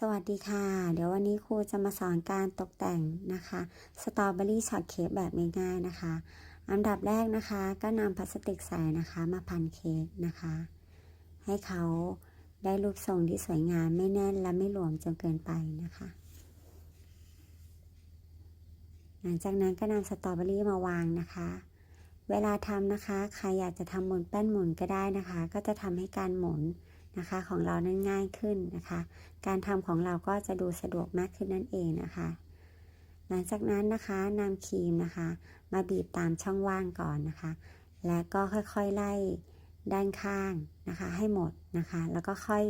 สวัสดีค่ะ เดี๋ยววันนี้ครูจะมาสอนการตกแต่งนะคะสตรอเบอรี่ช็อตเค้กแบบง่ายๆนะคะ อันดับแรกนะคะก็นำพลาสติกใสนะคะมาพันเค้กนะคะ ให้เขาได้รูปทรงที่สวยงามไม่แน่นและไม่หลวมจนเกินไปนะคะ หลังจากนั้นก็นำสตรอเบอรี่มาวางนะคะ เวลาทำนะคะใครอยากจะทำหมุนแป้นหมุนก็ได้นะคะ ก็จะทำให้การหมุน นะคะของเรานั้นง่ายขึ้นนะคะ การทำของเราก็จะดูสะดวกมากขึ้นนั่นเองนะคะ หลังจากนั้นนะคะนำครีมนะคะ มาบีบตามช่องว่างก่อนนะคะ และก็ค่อยๆไล่ด้านข้างนะคะ ให้หมดนะคะ แล้วก็ค่อย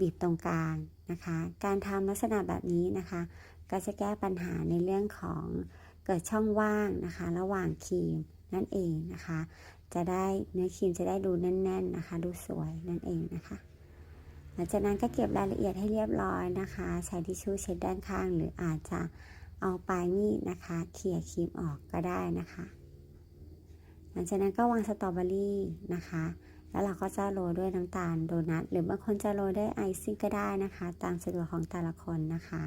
บีบตรงกลางนะคะ การทำลักษณะแบบนี้นะคะ ก็จะแก้ปัญหาในเรื่องของเกิดช่องว่างนะคะ ระหว่างครีมนั่นเองนะคะ จะได้เนื้อครีมจะได้ดูแน่น ๆนะคะ ดูสวยนั่นเองนะคะ ลังจากนั้นก็เก็บรายละเอียดให้เรียบร้อยนะคะ ใช้ทิชชู่เช็ดด้านข้าง หรืออาจจะเอาปลายมีดนะคะเขี่ยครีมออกก็ได้นะคะ หลังจากนั้นก็วางสตรอเบอรี่นะคะ แล้วเราก็จะโรยด้วยน้ำตาลโดนัทหรือบางคนจะโรยด้วยไอซิ่งก็ได้นะคะ ตามสะดวกของแต่ละคนนะคะ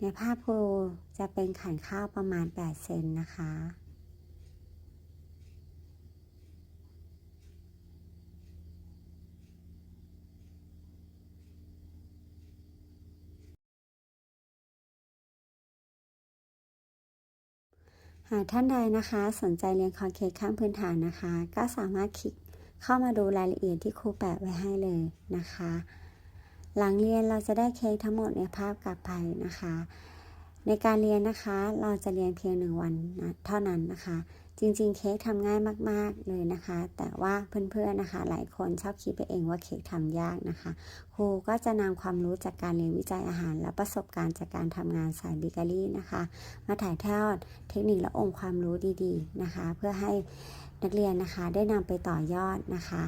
ในภาพครูจะเป็นขันข้าวประมาณ 8 เซนนะคะ หากท่านใดนะคะ สนใจเรียนคอร์สเค้กขั้นพื้นฐานนะคะ ก็สามารถคลิกเข้ามาดูรายละเอียดที่ครูแปะไว้ให้เลยนะคะ หลังเรียนเราจะได้เค้กทั้งหมดในภาพกลับไปนะคะ ในการเรียนนะคะเราจะเรียนเพียงหนึ่งวันนะเท่านั้นนะคะจริงๆ เค้กทำง่ายมาก ๆ เลยนะคะ แต่ว่าเพื่อนๆนะคะ หลายคนชอบคิดไปเองว่าเค้กทำยากนะคะ ครูก็จะนำความรู้จากการเรียนวิจัยอาหาร และประสบการณ์จากการทำงานสายเบเกอรี่นะคะ มาถ่ายทอดเทคนิคและองค์ความรู้ดีๆนะคะ เพื่อให้นักเรียนนะคะได้นำไปต่อยอดนะคะ